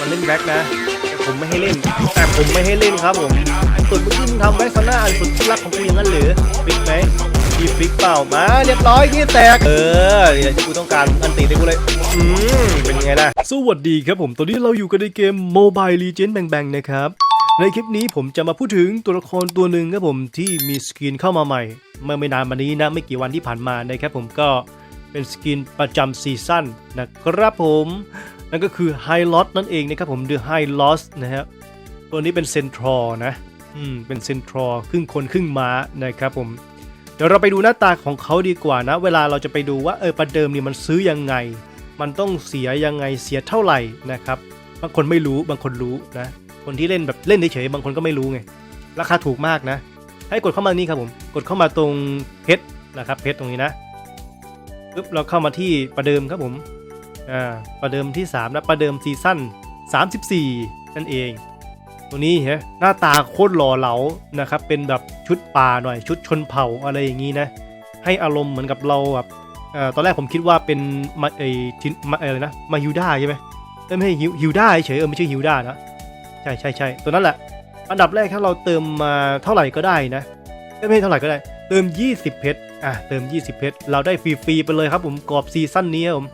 มันเล่นแบ็คนะแต่ผมไม่ให้เล่น แต่ผมไม่ให้เล่นครับผมส่วนเมื่อกี้มึงทำแบ็คซาน่าอันสุดที่รักของกูอย่างนั้นหรือฟิกไหมมีฟิกเปล่ามาเรียบร้อยยี่แตก เออเนี่ยที่กูต้องการอันตีเลยกูเลย อืมเป็นไงล่ะ สวัสดีครับผม ตอนนี้เราอยู่กันในเกม Mobile Legends Bang Bang นะครับ ในคลิปนี้ผมจะมาพูดถึงตัวละครตัวหนึ่งครับผมที่มีสกินเข้ามาใหม่ เมื่อไม่นานมานี้นะไม่กี่วันที่ผ่านมานะครับผมก็เป็นสกินประจำซีซั่นนะครับผม นั่นก็คือ High Loss นั่นเองนะครับผม The High Loss นะฮะตัวนี้เป็นเซนทรอนะอืมเป็นเซนทรอครึ่งคนครึ่งม้านะครับผมเดี๋ยวเราไปดูหน้าตาของเขาดีกว่านะ เวลาเราจะไปดูว่าเออประเดิมนี่มันซื้อยังไง มันต้องเสียยังไงเสียเท่าไหร่นะครับบางคนไม่รู้บางคนรู้นะ คนที่เล่นแบบเล่นเฉยๆบางคนก็ไม่รู้ไงราคาถูกมากนะ ให้กดเข้ามานี่ครับผมกดเข้ามาตรงเพชรนะครับเพชรตรงนี้นะปึ๊บเราเข้ามาที่ประเดิมครับผม อ่าประเดิมที่3นะประเดิมซีซั่น34 นั่นเอง ตัวนี้ฮะหน้าตาโคตรหล่อเหลานะครับ เป็นแบบชุดป่าหน่อยชุดชนเผ่าอะไรอย่างนี้นะ ให้อารมณ์เหมือนกับเราแบบตอนแรกผมคิดว่าเป็นมาไอทินมาอะไรนะมาฮิวด้าใช่ไหมเอ้ยไม่ใช่ฮิวฮิวด้าเฉยเออไม่ใช่ฮิวด้านะใช่ใช่ใช่ตัวนั้นแหละ อันดับแรกถ้าเราเติมมาเท่าไหร่ก็ได้นะเอ้ยไม่ใช่เท่าไหร่ก็ได้ เติม 20 เพชรอะเติม 20 เพชรเราได้ฟรีๆไปเลยครับผมกรอบซีซั่นนี้ครับผม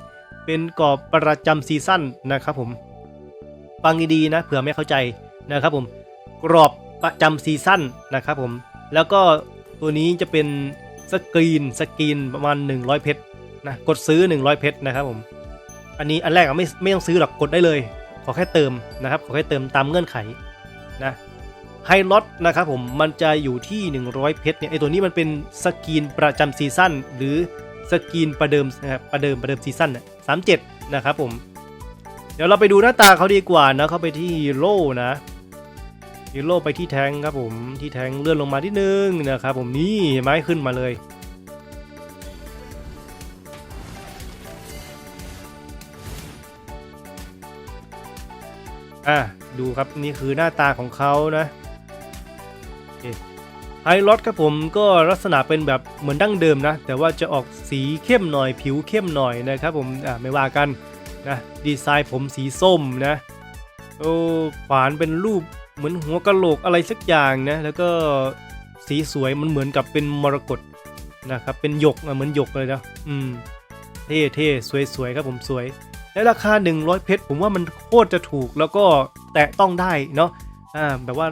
เป็นกรอบประจำซีซั่นนะครับผมฟังดีๆนะเผื่อไม่เข้าใจนะครับผมกรอบประจำซีซั่นนะครับผมแล้วก็ตัวนี้จะเป็นสกรีนสกรีนประมาณ 100 เพชรนะกดซื้อ 100 เพชรนะครับผมอันนี้อันแรกอะไม่ไม่ต้องซื้อหรอกกดได้เลย ขอแค่เติมนะครับขอแค่เติมตามเงื่อนไขนะไฮลอตนะครับผมมันจะอยู่ที่ 100 เพชรเนี่ยไอตัวนี้มันเป็นสกรีนประจำซีซั่นหรือ สกรีนประเดิมนะครับประเดิมประเดิมซีซั่นเนี่ยสามเจ็ดนะครับผม เดี๋ยวเราไปดูหน้าตาเขาดีกว่านะเขาไปที่ฮีโร่นะฮีโร่ไปที่แทงครับผมที่แทงเลื่อนลงมาที่นึงนะครับผมนี่เห็นไหมขึ้นมาเลยอะดูครับนี่คือหน้าตาของเขานะ ไฮลอตครับผมก็ลักษณะเป็นแบบเหมือนดั้งเดิมนะ แต่ว่าจะออกสีเข้มหน่อยผิวเข้มหน่อยนะครับผมอะไม่ว่ากันนะดีไซน์ผมสีส้มนะโอ้ขวานเป็นรูปเหมือนหัวกะโหลกอะไรสักอย่างนะแล้วก็สีสวยมันเหมือนกับเป็นมรกตนะครับเป็นหยกเหมือนหยกเลยนะอืมเท่เท่สวยสวยครับผมสวยและราคา 100 เพชรผมว่ามันโคตรจะถูกแล้วก็แตะต้องได้เนาะอ่าแบบว่า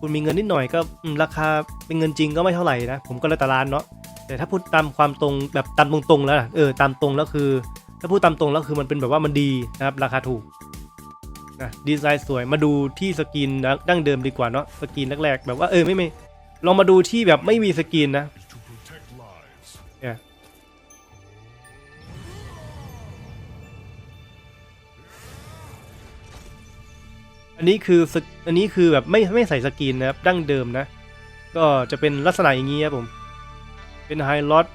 คุณมีเงินนิดหน่อยก็ราคาเป็นเงินจริงก็ไม่เท่าไหร่นะ ผมก็เลยตารานเนาะแต่ถ้าพูดตามความตรงแบบตามตรงๆแล้วเออตามตรงแล้วคือ ถ้าพูดตามตรงแล้วคือมันเป็นแบบว่ามันดีนะครับราคาถูกนะดีไซน์สวยมาดูที่สกินดั้งเดิมดีกว่าเนาะสกินแรกๆแบบว่าเออไม่ไม่ลองมาดูที่แบบไม่มีสกินนะ อันนี้คือสกอันนี้คือแบบไม่ไม่ใส่สกินนะครับดั้งเดิมนะ ก็จะเป็นลักษณะอย่างนี้ครับผม เป็นไฮลอต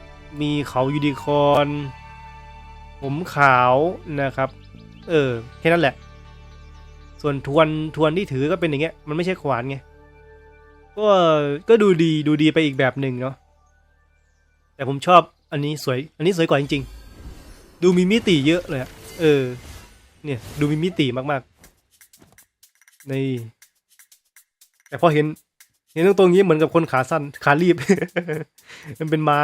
มีเขายูนิคอนผมขาวนะครับ เออแค่นั้นแหละ ส่วนทวนทวนที่ถือก็เป็นอย่างเงี้ยมันไม่ใช่ขวานไงก็ก็ดูดีดูดีไปอีกแบบหนึ่งเนาะแต่ผมชอบอันนี้สวย อันนี้สวยกว่าจริง ๆ ดูมีมิติเยอะเลยอะเออ เนี่ยดูมีมิติมากๆ นี่ แต่พอเห็น เห็นตรงตรงนี้เหมือนกับคนขาสั้นขารีบ มันเป็นม้า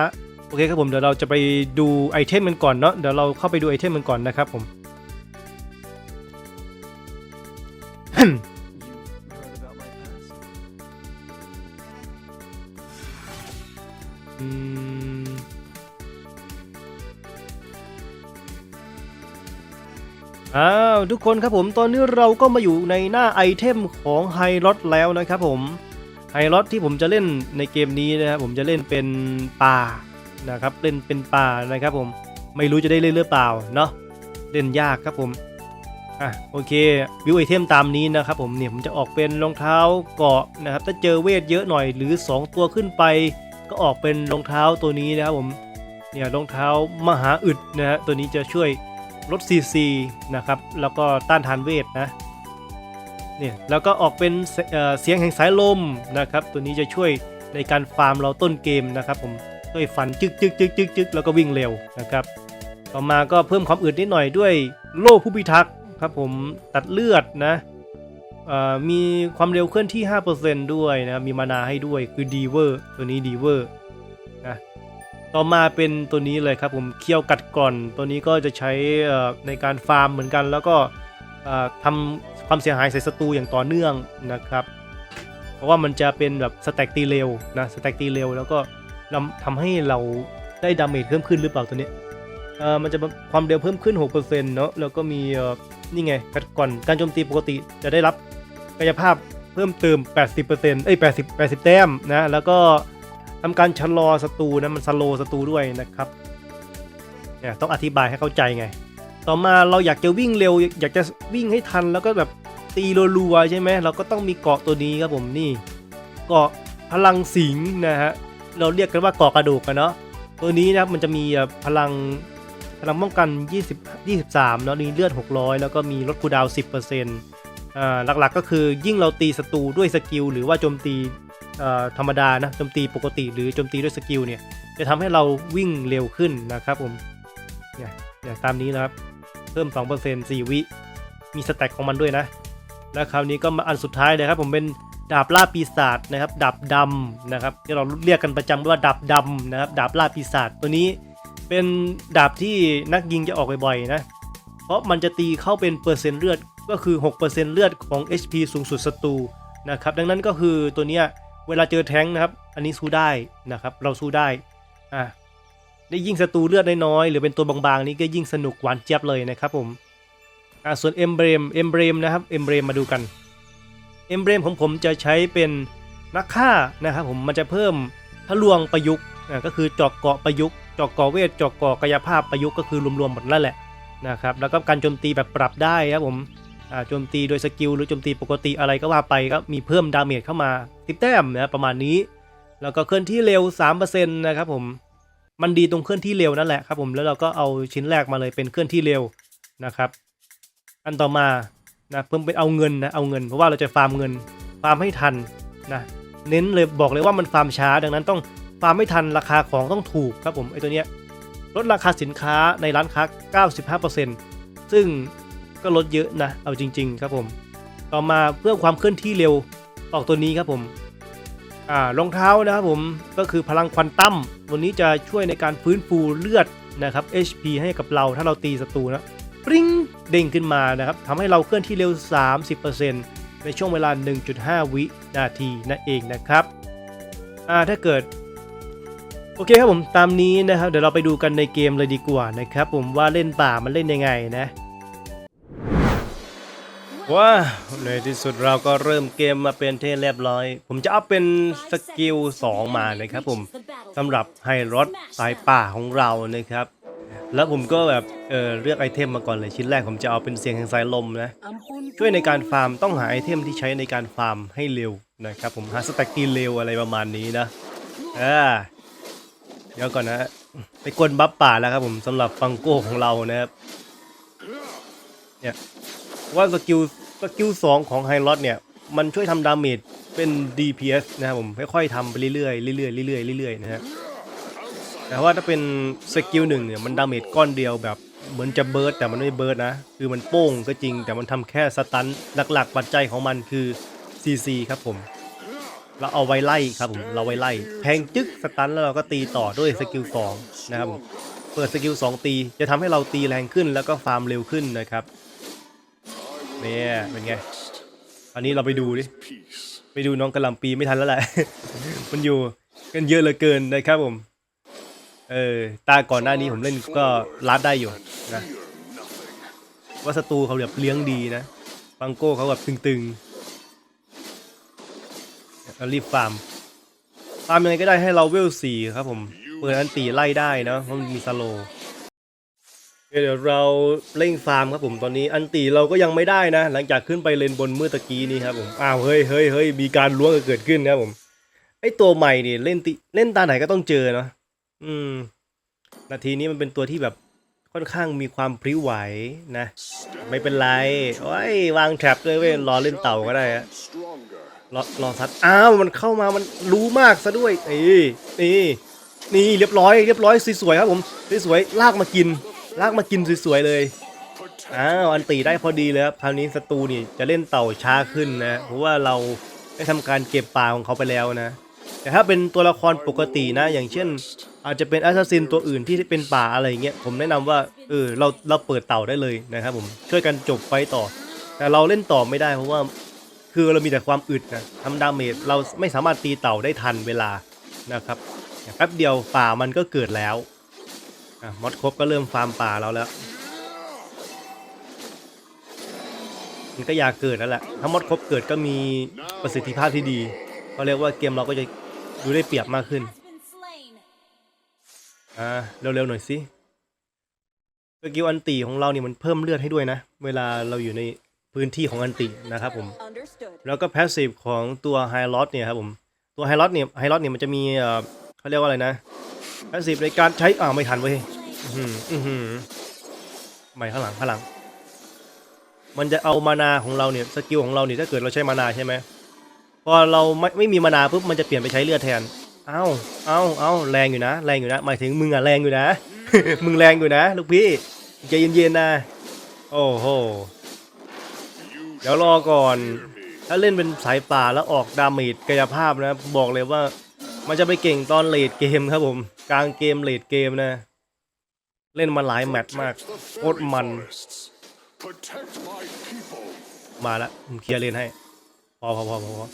โอเคครับผม เดี๋ยวเราจะไปดูไอเทมมันก่อนเนาะ เดี๋ยวเราเข้าไปดูไอเทมมันก่อนนะครับผม อ้าวทุกคนครับผมตอนนี้เราก็มาอยู่ในหน้าไอเทมของไฮรอตแล้วนะครับผมไฮรอตที่ผมจะเล่นในเกมนี้นะครับผมจะเล่นเป็นป่านะครับเล่นเป็นป่านะครับผมไม่รู้จะได้เล่นหรือเปล่าเนาะเล่นยากครับผมอะโอเควิวไอเทมตามนี้นะครับผมเนี่ยผมจะออกเป็นรองเท้าเกาะนะครับถ้าเจอเวทเยอะหน่อยหรือ 2 ตัวขึ้นไป ก็ออกเป็นรองเท้าตัวนี้นะครับผมเนี่ยรองเท้ามหาอึดนะฮะตัวนี้จะช่วย ลดซีซีนะครับ แล้วก็ต้านทานเวทนะเนี่ยแล้วก็ออกเป็นเเสียงแห่งสายลมนะครับ ตัวนี้จะช่วยในการฟาร์มเราต้นเกมนะครับ ผมช่วยฟันจึกจึกจึกจึกจึกแล้วก็วิ่งเร็วนะครับ ต่อมาก็เพิ่มความอึดนิดหน่อยด้วยโล่ผู้พิทักษ์ครับผมตัดเลือดนะอ่อมีความเร็วเคลื่อนที่ 5%ด้วยนะมีมานาให้ด้วยคือดีเวอร์ตัวนี้ดีเวอร์ ต่อมาเป็นตัวนี้เลยครับผมเคี่ยวกัดกร่อนตัวนี้ก็จะใช้ในการฟาร์มเหมือนกันแล้วก็เอ่อทำความเสียหายใส่ศัตรูอย่างต่อเนื่องนะครับ เพราะว่ามันจะเป็นแบบสแต็กตีเร็วนะสแต็กตีเร็วแล้วก็ทำให้เราได้ดาเมจเพิ่มขึ้นหรือเปล่าตัวนี้มันจะความเร็วเพิ่มขึ้น 6%เนาะแล้วก็มีนี่ไงกัดก่อนการโจมตีปกติจะได้รับกายภาพเพิ่มเติม 80%เอ้ย80 80 แต้มนะแล้วก็ ทำการชะลอศัตรูนะมันสโลศัตรูด้วยนะครับเนี่ยต้องอธิบายให้เข้าใจไง ต่อมาเราอยากจะวิ่งเร็ว อยากจะวิ่งให้ทันแล้วก็แบบตีรัวๆใช่ไหมเราก็ต้องมีเกาะตัวนี้ครับผมนี่ เกาะพลังสิงนะฮะเราเรียกกันว่าเกาะกระดูกกันเนาะตัวนี้นะครับมันจะมีพลังพลังป้องกัน 20 23เนาะมีเลือด 600 แล้วก็มีลดคูดาว 10%อ่าหลักๆก็คือยิ่งเราตีศัตรูด้วยสกิลหรือว่าโจมตี ธรรมดานะโจมตีปกติหรือโจมตีด้วยสกิลเนี่ยจะทำให้เราวิ่งเร็วขึ้นนะครับผมเนี่ยเนี่ยตามนี้นะครับ เพิ่ม 2% 4 วิ มีสแต็กของมันด้วยนะ แล้วคราวนี้ก็มาอันสุดท้ายเลยครับ ผมเป็นดาบล่าปีศาจนะครับดาบดำนะครับที่เราเรียกกันประจำว่าดาบดำนะครับดาบล่าปีศาจตัวนี้เป็นดาบที่นักยิงจะออกบ่อยๆนะ เพราะมันจะตีเข้าเป็นเปอร์เซ็นต์เลือดก็คือ 6%เลือดของ HP สูงสุดศัตรูนะครับดังนั้นก็คือตัวเนี้ย เวลาเจอแท้งนะครับ อันนี้สู้ได้นะครับ เราสู้ได้อะได้ยิ่งศัตรูเลือดน้อยๆหรือเป็นตัวบางๆ นี่ก็ยิ่งสนุกหวานเจี๊ยบเลยนะครับผมอ่าส่วนเอมเบรมเอมเบรมนะครับเอมเบรมมาดูกันเอมเบรมของผมจะใช้เป็นนักฆ่านะครับผมมันจะเพิ่มทะลวงประยุกต์ก็คือจอกเกาะประยุกต์จอกเกาะเวทจอกเกาะกายภาพประยุกต์ก็คือรวมๆหมดแล้วแหละนะครับแล้วก็การโจมตีแบบปรับได้ครับผม โจมตีโดยสกิลหรือโจมตีปกติอะไรก็ว่าไปก็มีเพิ่มดาเมจเข้ามาติแต้มนะประมาณนี้ แล้วก็เคลื่อนที่เร็ว 3%นะครับผมมันดีตรงเคลื่อนที่เร็วนั่นแหละครับผมแล้วเราก็เอาชิ้นแรกมาเลยเป็นเคลื่อนที่เร็วนะครับ อันต่อมานะเพิ่มเป็นเอาเงินนะเอาเงิน เพราะว่าเราจะฟาร์มเงินฟาร์มให้ทันนะเน้นเลยบอกเลยว่ามันฟาร์มช้า ดังนั้นต้องฟาร์มไม่ทันราคาของต้องถูกครับผมไอ้ตัวเนี้ยลดราคาสินค้าในร้านค้า 95%ซึ่ง ก็ลดเยอะนะ เอาจริง ๆ ครับผม ต่อมาเพื่อความเคลื่อนที่เร็วออกตัวนี้ครับผมอ่ารองเท้านะครับผมก็คือพลังควอนตั้มวันนี้จะช่วยในการฟื้นฟูเลือดนะครับ HP ให้กับเราถ้าเราตีศัตรูนะปริ้งเด้งขึ้นมานะครับทำให้เราเคลื่อนที่เร็ว 30%ในช่วงเวลา 1.5 วินาทีนั่นเองนะครับอ่าถ้าเกิดโอเคครับผมตามนี้นะครับ เดี๋ยวเราไปดูกันในเกมเลยดีกว่านะครับ ผมว่าเล่นป่ามันเล่นยังไงนะ ว้าในที่สุดเราก็เริ่มเกมมาเป็นเทเรียบร้อย ผมจะเอาเป็นสกิล 2 มานะครับผมสำหรับไฮรถสายป่าของเรานะครับ แล้วผมก็แบบเออเลือกไอเทมมาก่อนเลยชิ้นแรกผมจะเอาเป็นเสียงแห่งสายลมนะ ช่วยในการฟาร์มต้องหาไอเทมที่ใช้ในการฟาร์มให้เร็วนะครับ ผมหาสแต็กตีเร็วอะไรประมาณนี้นะอ่าเดี๋ยวก่อนนะไปกวนบัฟป่าแล้วครับผมสำหรับฟังโก้ของเรานะครับเนี่ยว่าสกิล สกิลสองของไฮรอดเนี่ย มันช่วยทำดาเมจเป็น DPS นะครับผมค่อยๆทำไปเรื่อยๆเรื่อยๆเรื่อยๆเรื่อยๆนะฮะแต่ว่าถ้าเป็นสกิลหนึ่งเนี่ยมันดาเมจก้อนเดียวแบบเหมือนจะเบิร์ดแต่มันไม่เบิร์ดนะ คือมันโป้งก็จริง แต่มันทำแค่สตันหลักๆ ปัจจัยของมันคือ CC ครับผมเราเอาไว้ไล่ครับผมเราไว้ไล่แทงจึ๊กสตันแล้วเราก็ตีต่อด้วยสกิลสองนะครับผมเปิดสกิลสองตีจะทำให้เราตีแรงขึ้นแล้วก็ฟาร์มเร็วขึ้นนะครับ เนี่ยเป็นไงอันนี้เราไปดูดิไปดูน้องกระลำปีไม่ทันแล้วแหละ มันอยู่กันเยอะเหลือเกินนะครับผม เออตาก่อนหน้านี้ผมเล่นก็ลัดได้อยู่นะว่าศัตรูเขาแบบเลี้ยงดีนะฟังโก้เขาแบบตึงๆเรารีบฟาร์มฟาร์มยังไงก็ได้ให้เราเวลสี่ครับผมเปิดอันตีไล่ได้นะเพราะมันมีสโล เดี๋ยวเราเร่งฟาร์มครับผมตอนนี้อันตีเราก็ยังไม่ได้นะ หลังจากขึ้นไปเลนบนเมื่อตะกี้นี้ครับผมอ้าวเฮ้ยเฮ้ยเฮ้ยมีการล้วงเกิดขึ้นครับผมไอตัวใหม่นี่เล่นติเล่นตาไหนก็ต้องเจอเนาะอืม นาทีนี้มันเป็นตัวที่แบบค่อนข้างมีความพริ้วไหวนะ ไม่เป็นไรโอ้ยวางแท็บเลยเว้ยรอเล่นเต่าก็ได้อะรอรอซัดอ้าวมันเข้ามามันรู้มากซะด้วยนี่นี่นี่เรียบร้อยเรียบร้อยสวยๆครับผมสวยๆลากมากิน ลากมากินสวยๆเลยอ้าวอันตีได้พอดีเลยครับคราวนี้ศัตรูนี่จะเล่นเต่าช้าขึ้นนะเพราะว่าเราได้ทำการเก็บป่าของเขาไปแล้วนะ แต่ถ้าเป็นตัวละครปกตินะ อย่างเช่น อาจจะเป็นแอสซัสซินตัวอื่นที่เป็นป่าอะไรเงี้ยผมแนะนำว่าเออเราเราเปิดเต่าได้เลยนะครับผมช่วยกันจบไฟต่อ แต่เราเล่นต่อไม่ได้เพราะว่าคือเรามีแต่ความอึดนะทำดาเมจเราไม่สามารถตีเต่าได้ทันเวลานะครับแป๊บเดียวป่ามันก็เกิดแล้ว อะมอดครบก็เริ่มฟาร์มป่าเราแล้ว มันก็อยากเกิดแล้วแหละ ถ้ามอดครบเกิดก็มีประสิทธิภาพที่ดีเขาเรียกว่าเกมเราก็จะดูได้เปรียบมากขึ้น อ่าเร็วๆหน่อยสิสกิลอันตีของเราเนี่ยมันเพิ่มเลือดให้ด้วยนะ เวลาเราอยู่ในพื้นที่ของอันตินะครับผม แล้วก็แพสซีฟของตัวไฮลอตเนี่ยครับผม ตัวไฮลอตเนี่ยไฮลอตเนี่ยมันจะมีเขาเรียกว่าอะไรนะ แพสซีฟในการใช้อ่าไม่ทันเว้ยอื้อหืออือหือไม่ข้างหลังข้างหลัง มันจะเอามานาของเราเนี่ยสกิลของเราเนี่ยถ้าเกิดเราใช้มานาใช่ไหมพอเราไม่ไม่มีมานาปุ๊บมันจะเปลี่ยนไปใช้เลือดแทน เอ้าเอ้าเอ้าแรงอยู่นะ แรงอยู่นะหมายถึงมึงอะแรงอยู่นะ มึงแรงอยู่นะลูกพี่ใจเย็นๆนะ โอ้โห เดี๋ยวรอก่อน ถ้าเล่นเป็นสายป่าแล้วออกดาเมจกายภาพนะ บอกเลยว่ามันจะไปเก่งตอนเลดเกมครับผม กลางเกมเลดเกมนะ เล่นมาหลายแมตช์มากโคตรมัน มาละผมเคลียร์เลนให้พอพอพอพอพอ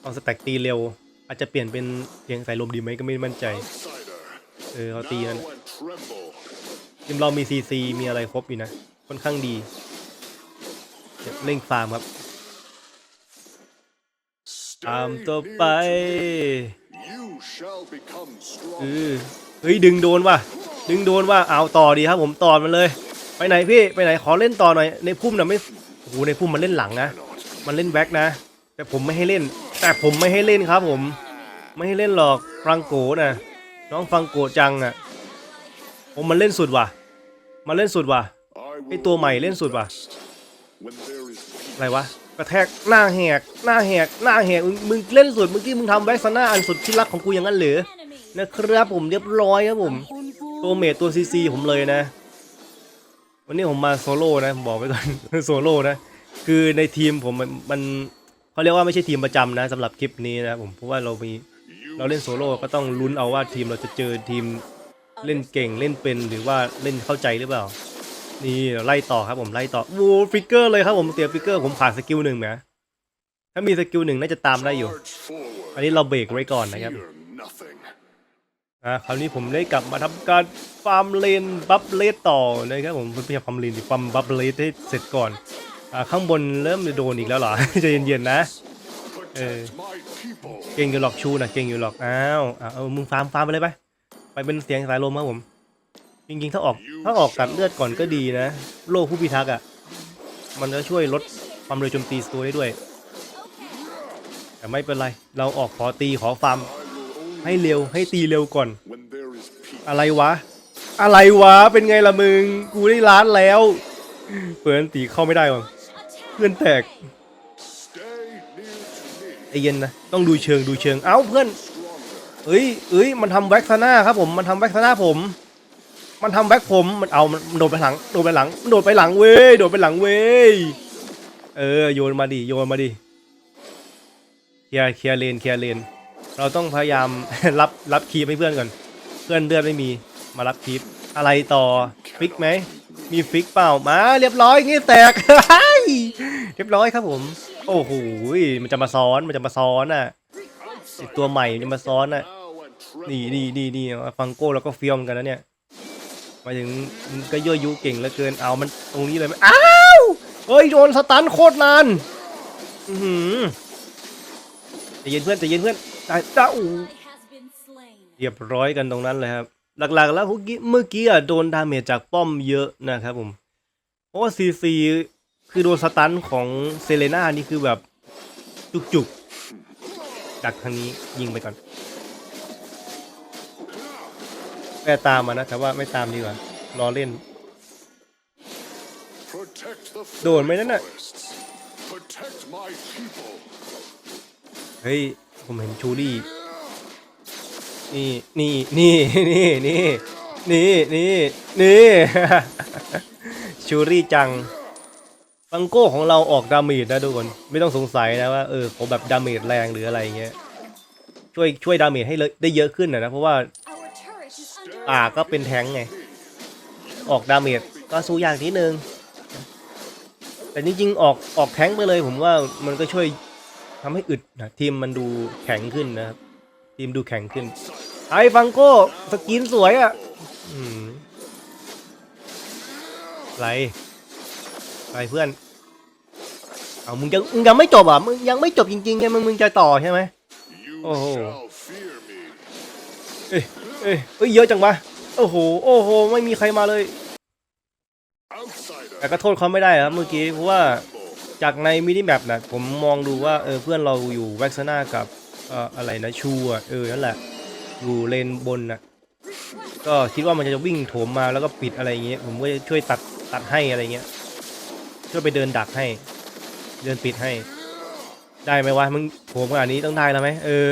เอาสแต็กตีเร็ว อาจจะเปลี่ยนเป็นเพียงสายลมดีไหมก็ไม่มั่นใจ เออเขาตีนั่นทีมเรามีซีซีมีอะไรครบอยู่นะ ค่อนข้างดีเดี๋ยวเร่งฟาร์มครับตามต่อไป เอ strong. อเฮ้ยดึงโดนว่ะ ดึงโดนว่ะเอาต่อดีครับผมต่อมันเลย ไปไหนพี่ไปไหนขอเล่นต่อหน่อยในพุ่มน่ะไม่โอ้โหในพุ่มมันเล่นหลังนะ มันเล่นแบ็กนะ แต่ผมไม่ให้เล่น แต่ผมไม่ให้เล่นครับ ผม ไม่ให้เล่นหรอกฟังโกนะน้องฟังโกจังอะผมมันเล่นสุดว่ะ มันเล่นสุดว่ะ I ไอ will ตัวใหม่ do เล่นสุดว่ะ best When there is peace. อะไรวะ กระแทกหน้าแหกหน้าแหกหน้าแหกมึงมึงเล่นสุดเมื่อกี้มึงทำแบ็กซาน่าอันสุดที่รักของกูอย่างนั้นเหรือนะครับผมเรียบร้อยครับผม ตัวเมทตัวซีซีผมเลยนะ วันนี้ผมมาโซโล่นะผมบอกไว้ก่อนโซโล่นะ คือในทีมผมมันมันเขาเรียกว่าไม่ใช่ทีมประจำนะสำหรับคลิปนี้นะผมเพราะว่าเรามีเราเล่นโซโล่ก็ต้องลุ้นเอาว่าทีมเราจะเจอทีมเล่นเก่งเล่นเป็นหรือว่าเล่นเข้าใจหรือเปล่า นี่เราไล่ต่อครับผมไล่ต่อโอ้ฟิกเกอร์เลยครับผมเสียฟิกเกอร์ผมขาดสกิลหนึ่งนะถ้ามีสกิลหนึ่งน่าจะตามได้อยู่ อันนี้เราเบรกไว้ก่อนนะครับอ่าคราวนี้ผมได้กลับมาทำการฟาร์มเลนบัฟเลสต่อนะครับผมไม่ใช่ฟาร์มเลนดิฟาร์มบัฟเลสให้เสร็จก่อนอ่าข้างบนเริ่มจะโดนอีกแล้วเหรอใจเย็นๆนะ Protect my people. เก่งอยู่หรอกชูนะเก่งอยู่หรอกอ้าวอ่าเอามึงฟาร์มฟาร์มไปเลยไปไปเป็นเสียงสายลมครับผม จริงๆ ถ้าออกถ้าออกตัดเลือดก่อนก็ดีนะ โล่ผู้พิทักษ์อะ มันจะช่วยลดความเร็วโจมตีตัวได้ด้วย แต่ไม่เป็นไร เราออกขอตีขอฟาร์มให้เร็วให้ตีเร็วก่อน อะไรวะ อะไรวะ เป็นไงล่ะมึง กูได้ล้านแล้ว เปิดอันตีเข้าไม่ได้ว่ะเพื่อนแตกไอเย็นนะ ต้องดูเชิงดูเชิง เอ้าเพื่อนเอ้ยเอ้ยมันทำแว็กซาน่าครับผม มันทำแว็กซาน่าผม มันทำแว็กผมมันเอามันโดดไปหลังโดดไปหลังโดดไปหลังเว้ยโดดไปหลังเว้ยเออโยนมาดิโยนมาดิเคลียร์เคลียร์เลนเคลียร์เลน เราต้องพยายามรับรับคีบให้เพื่อนก่อนเพื่อนเลือดไม่มีมารับคีบอะไรต่อฟิกไหมมีฟิกเปล่ามา เรียบร้อยงี้แตกเรียบร้อยครับผม โอ้โหมันจะมาซ้อนมันจะมาซ้อนอะตัวใหม่มันจะมาซ้อนอะนี่นี่นี่นี่ฟังโก้แล้วก็เฟียมกันนะเนี่ย หมายถึงมันก็ยั่วยุเก่งเหลือเกินเอามันตรงนี้เลยไหมอ้าวเฮ้ยโดนสตันโคตรนานอือหือใจเย็นเพื่อนใจเย็นเพื่อนตายจ้าอูเรียบร้อยกันตรงนั้นเลยครับ หลักๆแล้วเมื่อกี้เมื่อกี้อะโดนดาเมจจากป้อมเยอะนะครับผมเพราะว่าซีซีคือโดนสตันของเซเลน่านี่คือแบบจุกๆจากทางนี้ยิงไปก่อน แม่ตามมานะ แต่ว่าไม่ตามดีกว่ารอเล่น Protect the โดนไหมนั่นน่ะ forests. Protect my people. เฮ้ย ผมเห็นชูรี่ นี่นี่นี่นี่นี่นี่นี่นี่เชูรี่จังฟังโก้ของเราออกดาเมจนะทุกคน ไม่ต้องสงสัยนะว่าเออผมแบบดาเมจแรงหรืออะไรเงี้ยช่วยช่วยดาเมจให้เลยได้เยอะขึ้นนะนะเพราะว่า ป่าก็เป็นแทงค์ไง ออกดาเมจก็สู้ยากนิดนึง แต่จริงๆออกออกแทงค์ไปเลย ผมว่ามันก็ช่วยทำให้อึดนะทีมมันดูแข็งขึ้นนะครับ ทีมดูแข็งขึ้น ไอ้ฟังโก้สกินสวยอะอืมไรไรเพื่อนเอามึงยังมึงยังไม่จบอะมึงยังไม่จบจริงๆใช่ไหมมึงจะต่อใช่ไหม You Oh. shall fear me. เอ้ยเอ้ยเอ้ยเยอะจังวะโอ้โหโอ้โหไม่มีใครมาเลย Outsider. แต่ก็โทษเขาไม่ได้ครับเมื่อกี้เพราะว่าจากในมินิแมปนะผมมองดูว่าเออเพื่อนเราอยู่แว็กซ์นากับเอ่ออะไรนะชูอะเออนั่นแหละอยู่เลนบนน่ะก็คิดว่ามันจะวิ่งโถมมาแล้วก็ปิดอะไรอย่างเงี้ยผมก็จะช่วยตัดตัดให้อะไรเงี้ยช่วยไปเดินดักให้ เดินปิดให้ ได้ไหมวะมึงโถมขนาดนี้ต้องได้แล้วไหมเออ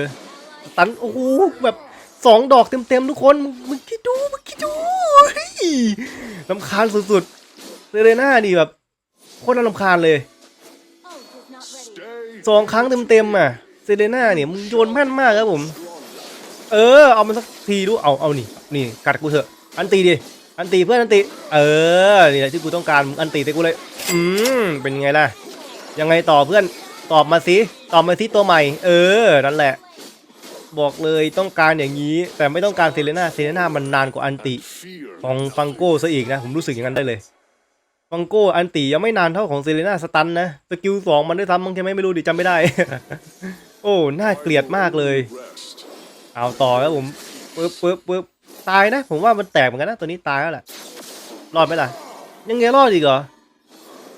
ตันโอ้โหแบบ สองดอกเต็มๆทุกคน มึงคิดดู มึงคิดดูลำคาญสุดๆเซเรน่านี่แบบโคตรน่ารำคาญเลยสองครั้งเต็มๆอะเซเรน่าเนี่ยมึงโยนแม่นมากครับผม เออ เอามันสักทีดูเอาเอานี่นี่กัดกูเถอะ อันตีดิอันตีเพื่อนอันตีเออนี่แหละที่กูต้องการอันตีแต่กูเลย อืมเป็นไงล่ะ ยังไงต่อเพื่อนตอบมาสิตอบมาสิตัวใหม่ เออนั่นแหละ บอกเลยต้องการอย่างนี้ แต่ไม่ต้องการเซเลน่าเซเลน่ามันนานกว่าอันติของฟังโก้ซะอีกนะ ผมรู้สึกอย่างนั้นได้เลย ฟังโก้อันติยังไม่นานเท่าของเซเลน่าสตันนะสกิลสองมันได้ทำมั้งใช่ไหมไม่รู้ดิจำไม่ได้ โอ้น่าเกลียดมากเลย เอาต่อครับผมปึ๊บปึ๊บปึ๊บตายนะ ผมว่ามันแตกเหมือนกันนะตัวนี้ตายแล้วแหละรอดไหมล่ะ ยังไงรอดอีกเหรอ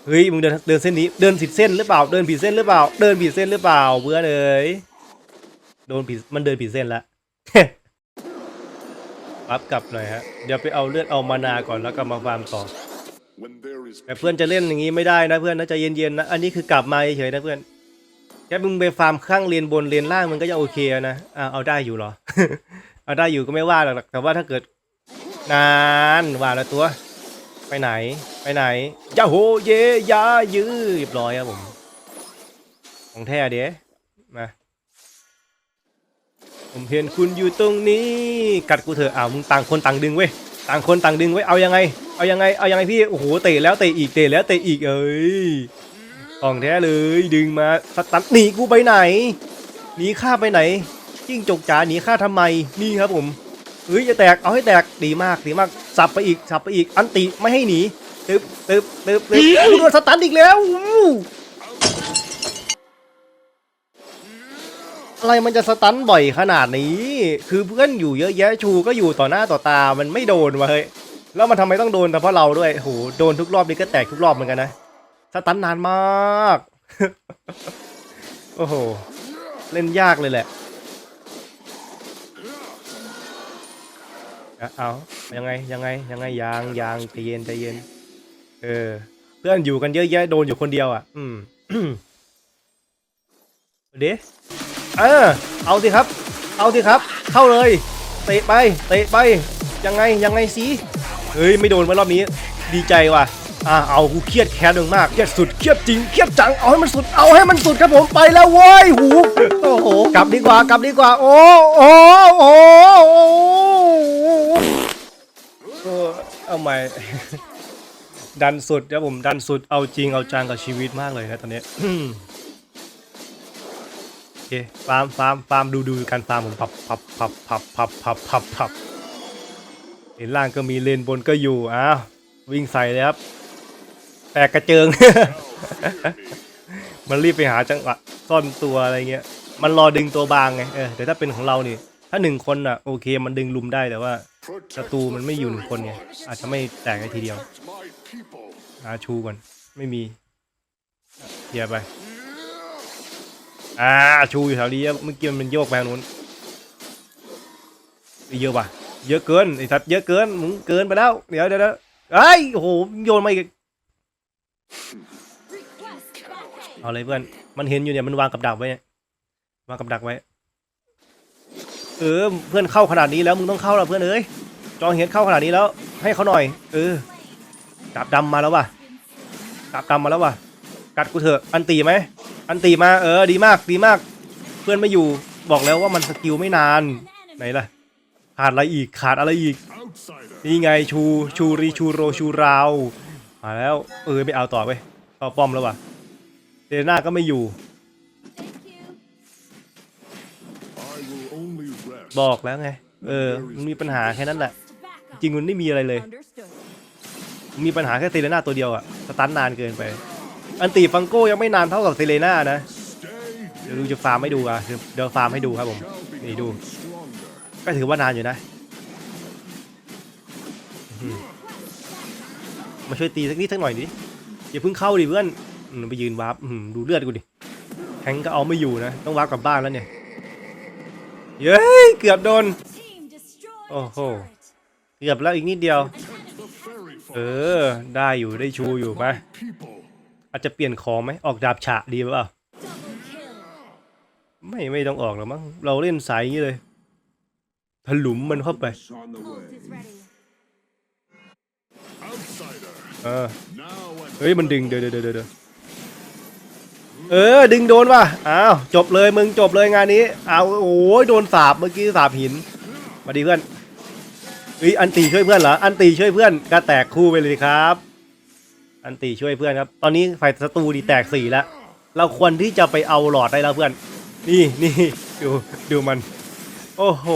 เฮ้ยมึงเดินเดินเส้นนี้เดินผิดเส้นหรือเปล่าเดินผิดเส้นหรือเปล่า เดินผิดเส้นหรือเปล่าเพื่อเอ้ย โดนผิดมันเดินผิดเส้นแล้วปั๊บกลับหน่อยฮะ เดี๋ยวไปเอาเลือดเอามานาก่อนแล้วก็มาฟาร์มต่อแต่เพื่อนจะเล่นอย่างนี้ไม่ได้นะเพื่อนนะใจเย็นๆนะ อันนี้คือกลับมาเฉยๆนะเพื่อนแค่มึงไปฟาร์มข้างเลนบนเลนล่างมันก็จะโอเคนะอ่าเอาได้อยู่หรอ เอาได้อยู่ก็ไม่ว่าหรอกแต่ว่าถ้าเกิดนานว่าล้วตัว ไปไหน ไปไหนยาโฮเยยายือเรียบร้อยครับผม ของแท้เด้ ผมเห็นคุณอยู่ตรงนี้ กัดกูเถอะอ้าวมึงต่างคนต่างดึงเว้ยต่างคนต่างดึงไว้ยเอายังไง เอายังไง เอายังไงพี่ โอ้โห เตะแล้วเตะอีก เตะแล้วเตะอีกเอ้ยของแท้เลย ดึงมาสตันหนีกูไปไหน หนีข้าไปไหน จิ้งจกจ๋าหนีข้าทำไม นี่ครับผมเฮ้ยจะแตก เอาให้แตก ดีมาก ดีมาก สับไปอีก สับไปอีก อันติไม่ให้หนี ตึบตึบตึบตึบกูโดนสตันอีกแล้ว อะไรมันจะสตันบ่อยขนาดนี้ คือเพื่อนอยู่เยอะแยะชูก็อยู่ต่อหน้าต่อตามันไม่โดนวะเฮ้ยแล้วมันทำไมต้องโดนแต่เพราะเราด้วยโหโดนทุกรอบนี่ก็แตกทุกรอบเหมือนกันนะสตันนานมาก โอ้โห เล่นยากเลยแหละเอาเอายังไงยังไงยังไงยางยางใจเย็นใจเย็น เออ เพื่อนอยู่กันเยอะแยะโดนอยู่คนเดียวอะ อืมเดะ เออ เอาสิครับ เอาสิครับ เข้าเลยเตะไปเตะไปยังไงยังไงสิเฮ้ยไม่โดนมารอบนี้ ดีใจว่ะอ่าเอากูเครียดแค้นมึงมากเครียดสุดเครียดจริงเครียดจังเอาให้มันสุดเอาให้มันสุดครับผมไปแล้วเว้ยหูโอ้โหกลับดีกว่ากลับดีกว่า โอ้โอ้โอ้โอ้เอาใหม่ดันสุดครับผมดันสุดเอาจริงเอาจังกับชีวิตมากเลยนะตอนนี้ เคฟาร์มฟาร์มฟาร์มดูดูการฟาร์มผมพับพับพับพับพับพับพับพับเลนล่างก็มีเลนบนก็อยู่อ้าววิ่งใส่เลยครับแตกกระเจิง มันรีบไปหาจังหวะซ่อนตัวอะไรเงี้ย มันรอดึงตัวบางไงเออแต่ถ้าเป็นของเรานี่ ถ้าหนึ่งคนอะโอเคมันดึงลุมได้แต่ว่าศัตรูมันไม่อยู่หนึ่งคนไงอาจจะไม่แตกในทีเดียว my people. หาชูก่อนไม่มีเกียไป อ่าชูอยู่แถวนี้เมื่อกี้มันโยกไปทางนู้นเยอะป่ะเยอะเกินไอ้สัตว์เยอะเกินมึงเกินไปแล้วเดี๋ยวเดี๋ยวเดี๋ยวเอ้ยโอ้โหโยนมาอีกเอาเลยเพื่อนมันเห็นอยู่เนี่ยมันวางกับดักไว้เนี่ยวางกับดักไว้ เออเพื่อนเข้าขนาดนี้แล้วมึงต้องเข้าแล้วเพื่อนเอ้ยจองเห็นเข้าขนาดนี้แล้ว ให้เขาหน่อย เออดาบดำมาแล้วว่ะดาบดำมาแล้วว่ะกัดกูเถอะอันตีไหม อันตีมาเออดีมากดีมาก เพื่อนไม่อยู่บอกแล้วว่ามันสกิลไม่นานไหนล่ะขาดอะไรอีกขาดอะไรอีกนี่ไงชูชูรีชูโรชูราวมาแล้วเออไม่เอาต่อไปต่อป้อมแล้วว่ะเดน่าก็ไม่อยู่ บอกแล้วไง เออมันมีปัญหาแค่นั้นแหละ จริงมันไม่มีอะไรเลย มีปัญหาแค่เซเลน่าตัวเดียวอะสตันนานเกินไป อันตีฟังโก้ยังไม่นานเท่ากับเซเลน่านะ เดี๋ยวดูจะฟาร์มให้ดูอะเดี๋ยวฟาร์มให้ดูครับผมนี่ดู ก็ถือว่านานอยู่นะ มาช่วยตีสักนิดสักหน่อยดิอย่าเพิ่งเข้าดิเพื่อนไปยืนวาร์ปดูเลือดกูดิแทงก็เอาไม่อยู่นะ ต้องวาร์ปกลับบ้านแล้วเนี่ย เย้ยเกือบโดน Team destroyed Oh, the oh. turret. เกือบแล้วอีกนิดเดียว เออ ได้อยู่ได้ชูอยู่ไป People. อาจจะเปลี่ยนของไหมออกดาบฉะดีป่า Double kill. ไม่ไม่ต้องออกหรอกมั้งเราเล่นสายอย่างนี้เลยถลุมมันเข้าไปเออเฮ้ยมันดึงเดี๋ยวเดี๋ยวเดี๋ยวเดี๋ยวเออดึงโดนว่ะอ้าวจบเลยมึงจบเลยงานนี้เอาโอ้ยโดนสาบเมื่อกี้สาบหินมาดีเพื่อนเฮ้ยอันตีช่วยเพื่อนเหรออันตีช่วยเพื่อนก็แตกคู่ไปเลยครับ อันตีช่วยเพื่อนครับ ตอนนี้ฝ่ายศัตรูดีแตกสี่แล้ว เราควรที่จะไปเอาหลอดได้แล้วเพื่อน นี่นี่ดูดูมัน โอ้โห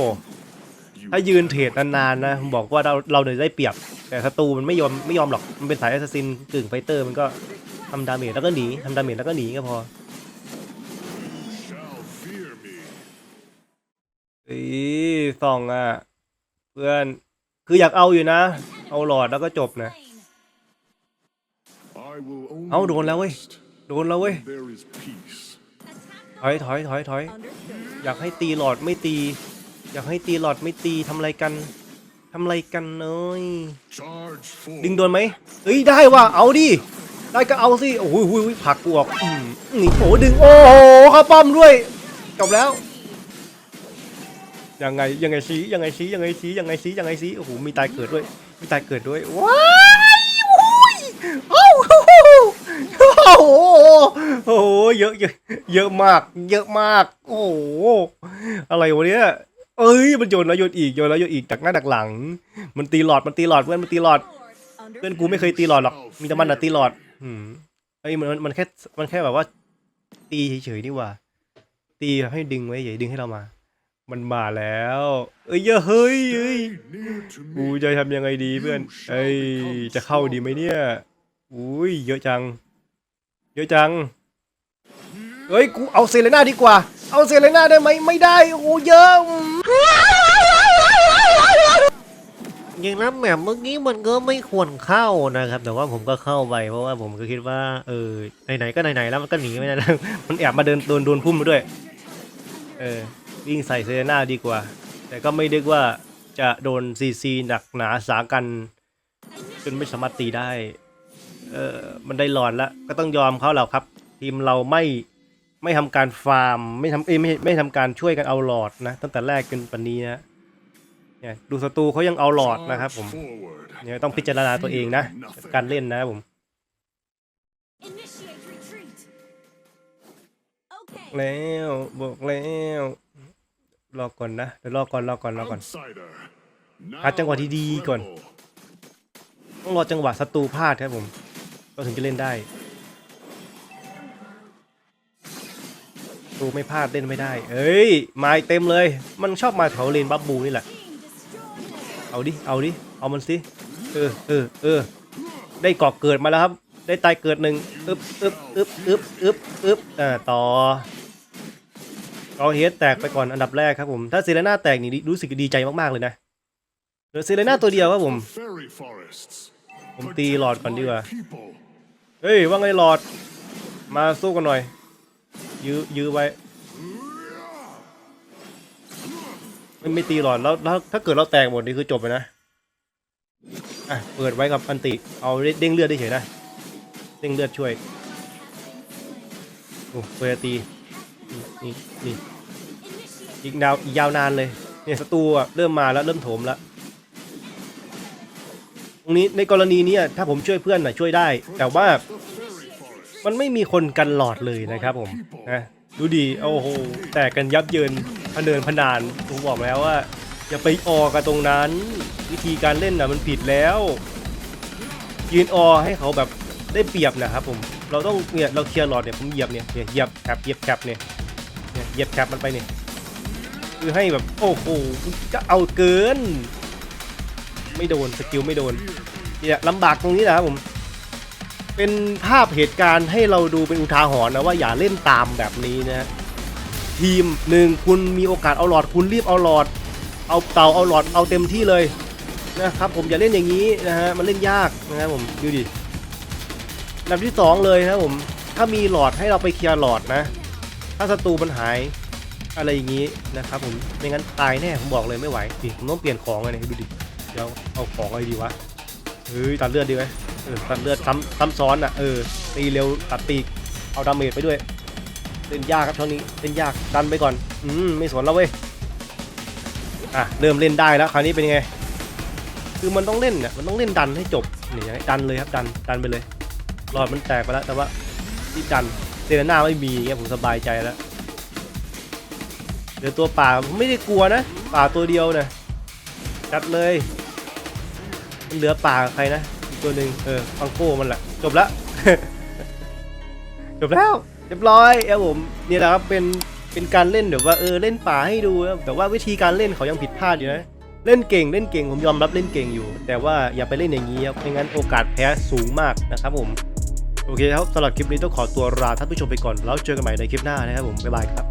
ถ้ายืนเทรดนานๆนะผมบอกว่าเราเราเนี่ยได้เปรียบ แต่ศัตรูมันไม่ยอมไม่ยอมหรอก มันเป็นสายแอสซินกึ่งไฟเตอร์มันก็ทำดาเมจแล้วก็หนีทำดาเมจแล้วก็หนีก็พอ shall fear me. เอ้ยส่องอะ เพื่อน คืออยากเอาอยู่นะ เอาหลอดแล้วก็จบนะ เอาโดนแล้วเว้ย rest โดนแล้วเว้ย when There is peace. Attack ถอยถอยถอยถอย Understood. อยากให้ตีหลอดไม่ตี อยากให้ตีหลอดไม่ตีทำอะไรกันทำอะไรกันเอ้ย Charge forward. ดึงโดนไหมเฮ้ยได้ว่ะเอาดิได้ก็เอาสิโอ้โหหุยหุยผลักกูออกอืมนี่โอ้โหดึงโอ้โหเข้าป้อมด้วยจบแล้วยังไงยังไงซียังไงซียังไงซียังไงซียังไงซีโอ้โหมีตายเกิดด้วยมีตายเกิดด้วยว้ายโอ้ยโอ้โห โอ้โหโอ้โหเยอะเยอะเยอะมาก เยอะมาก โอ้โหอะไรวะเนี่ยเอ้ยมันโยนแล้วโยนอีกโยนแล้วโยนอีกดักหน้าดักหลัง มันตีหลอดมันตีหลอดเพื่อนมันตีหลอดเพื่อนกูไม่เคยตีหลอดหรอกมีแต่มันอะตีหลอดอืมเอ้ยมันมันแค่มันแค่แบบว่า ตีเฉยๆนี่ว่า ตีให้ดึงไว้เฉยดึงให้เรามา มันมาแล้ว เอ้ยเยอะเฮ้ยเฮ้ยกูจะทำยังไงดีเพื่อนเอ้ยจะเข้าดีไหมเนี่ยอุ้ยเยอะจัง เยอะจัง เฮ้ย กูเอาเซเลน่าดีกว่า เอาเซเลน่าได้ไหมไม่ได้ โอ้เยอะอืมอย่างนั้นแบบเมื่อกี้มันก็ไม่ควรเข้านะครับ แต่ว่าผมก็เข้าไปเพราะว่าผมก็คิดว่า เออ ไหนๆก็ไหนๆแล้วมันก็หนีไม่ได้มันแอบมาเดินโดนโดนพุ่มมาด้วย เออ วิ่งใส่เซเลน่าดีกว่า แต่ก็ไม่นึกว่าจะโดนซีซีหนักหนาสากันจนไม่สามารถตีได้ เออมันได้หลอนแล้วก็ต้องยอมเขาแล้วครับ ทีมเราไม่ไม่ทำการฟาร์ม ไม่ทำเอ้ยไม่ไม่ทำการช่วยกันเอาหลอดนะ ตั้งแต่แรกจนปันนี้นะเนี่ยดูศัตรูเขายังเอาหลอดนะครับ ผม Forward. เนี่ยต้องพิจารณาตัวเองนะการเล่นนะครับผม Initiate retreat. Okay. แล้วบอกแล้วรอก่อนนะเดี๋ยวรอก่อนรอก่อนรอก่อน Outsider. หาจังหวะที่ดีก่อน Incredible. ต้องรอจังหวะศัตรูพลาดครับผม เราถึงจะเล่นได้ศัตรูไม่พลาดเล่นไม่ได้ เอ้ยมาเต็มเลย มันชอบมาแถวเลนบับบูนี่แหละ เอาดิ เอาดิ เอามันสิเออเออเออ ได้กอกเกิดมาแล้วครับ ได้ตายเกิดหนึ่งอึบอึบอึบอึบอึบอึบอ่าต่อเอาเฮดแตกไปก่อนอันดับแรกครับผม ถ้าเซเลน่าแตกนี่รู้สึกดีใจมากๆเลยนะเหลือเซเลน่าตัวเดียวครับผม ผมตีหลอดก่อนดีกว่า เฮ้ย ว่าไงหลอด มาสู้กันหน่อย ยื้อยื้อไว้ไม่ไม่ตีหลอดแล้วแล้วถ้าเกิดเราแตกหมดนี่คือจบเลยนะ อะ เปิดไว้กับอันติ เอาเด้งเลือดได้เฉยนะ เด้งเลือดช่วย โอ้เปิดตี นี่นี่อีกดาวอีกยาวนานเลย เนี่ยศัตรูอะเริ่มมาแล้วเริ่มโถมแล้ว ตรงนี้ในกรณีนี้ถ้าผมช่วยเพื่อนนะช่วยได้ แต่ว่ามันไม่มีคนกันหลอดเลยนะครับผมนะดูดีโอ้โหแตกกันยับเยินพเนินพนานผมบอกแล้วว่า อย่าไปออกันตรงนั้น วิธีการเล่นนะมันผิดแล้ว ยืนออให้เขาแบบได้เปรียบนะครับผมเราต้องเนี่ยเราเคลียร์หลอดเนี่ยผมเหยียบเนี่ยเหยียบแคปเหยียบแคปเนี่ยเหยียบแคปมันไปเนี่ยคือให้แบบโอ้โหจะเอาเกิน ไม่โดนสกิลไม่โดนเนี่ยลำบากตรงนี้นะครับผม เป็นภาพเหตุการณ์ให้เราดูเป็นอุทาหรณ์นะว่าอย่าเล่นตามแบบนี้นะ ทีมหนึ่งคุณมีโอกาสเอาหลอดคุณรีบเอาหลอด เอาเต่าเอาหลอดเอาเต็มที่เลยนะครับผมอย่าเล่นอย่างนี้นะฮะมันเล่นยากนะครับผมดูดิลำที่สองเลยนะครับผมถ้ามีหลอดให้เราไปเคลียร์หลอดนะ ถ้าศัตรูมันหายอะไรอย่างนี้นะครับผมไม่งั้นตายแน่ผมบอกเลยไม่ไหวดิผมต้องเปลี่ยนของเลยดูดิ เดี๋ยวเอาของอะไรดีวะเฮ้ยตัดเลือดดีไหมเออตัดเลือดซ้ำซ้ำซ้อนอะเออตีเร็วตัดปีกเอาดาเมจไปด้วยเล่นยากครับช่วงนี้เล่นยากดันไปก่อนอืมไม่สนแล้วเว้ยอะเริ่มเล่นได้แล้วคราวนี้เป็นยังไง คือมันต้องเล่นเนี่ยมันต้องเล่นดันให้จบนี่ย่างนี้ดันเลยครับดันดันไปเลยหลอดมันแตกไปแล้วแต่ว่าที่ดันเซเลน่าไม่มีเงี้ยผมสบายใจแล้วเหลือตัวป่าผมไม่ได้กลัวนะป่าตัวเดียวนะจัดเลย เหลือป่ากับใครนะอีกตัวหนึ่งเออฟังโก้มันแหละจบแล้วจบแล้วเรียบร้อยครับผมนี่แหละครับเป็นเป็นการเล่นเดี๋ยวว่าเออเล่นป่าให้ดูครับแต่ว่าวิธีการเล่นเขายังผิดพลาดอยู่นะเล่นเก่งเล่นเก่งผมยอมรับเล่นเก่งอยู่ แต่ว่าอย่าไปเล่นอย่างนี้ครับไม่งั้นโอกาสแพ้สูงมากนะครับผมโอเคครับสำหรับคลิปนี้ต้องขอตัวลาท่านผู้ชมไปก่อนแล้วเจอกันใหม่ในคลิปหน้านะครับผมบ๊ายบายครับ